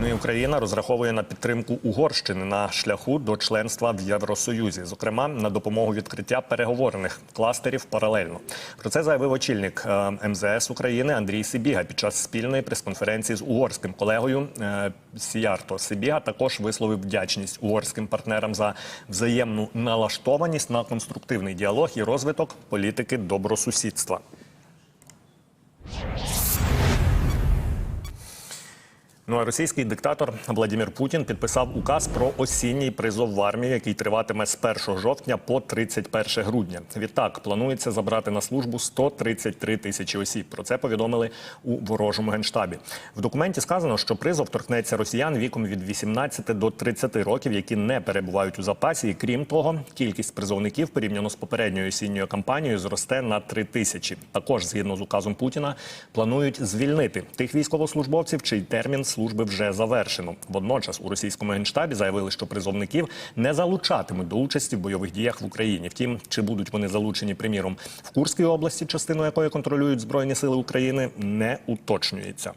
Ну і Україна розраховує на підтримку Угорщини на шляху до членства в Євросоюзі, зокрема на допомогу відкриття переговорних кластерів паралельно. Про це заявив очільник е, МЗС України Андрій Сибіга під час спільної прес-конференції з угорським колегою е, Сіярто. Сибіга також висловив вдячність угорським партнерам за взаємну налаштованість на конструктивний діалог і розвиток політики добросусідства. Ну а російський диктатор Владимир Путін підписав указ про осінній призов в армію, який триватиме з 1 жовтня по 31 грудня. Відтак планується забрати на службу 133 тисячі осіб. Про це повідомили у ворожому генштабі. В документі сказано, що призов торкнеться росіян віком від 18 до 30 років, які не перебувають у запасі. І крім того, кількість призовників порівняно з попередньою осінньою кампанією зросте на 3 тисячі. Також, згідно з указом Путіна, планують звільнити тих військовослужбовців, чий термін служби вже завершено. Водночас у російському генштабі заявили, що призовників не залучатимуть до участі в бойових діях в Україні. Втім, чи будуть вони залучені, приміром, в Курській області, частину якої контролюють збройні сили України, не уточнюється.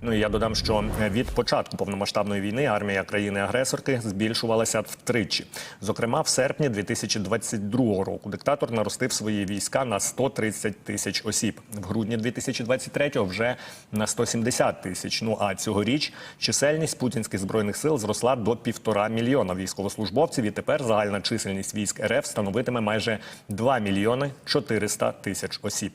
Ну і я додам, що від початку повномасштабної війни армія країни-агресорки збільшувалася втричі. Зокрема, в серпні 2022 року диктатор наростив свої війська на 130 тисяч осіб. В грудні 2023 вже на 170 тисяч. Ну а цьогоріч чисельність путінських збройних сил зросла до півтора мільйона військовослужбовців. І тепер загальна чисельність військ РФ становитиме майже 2 мільйони 400 тисяч осіб.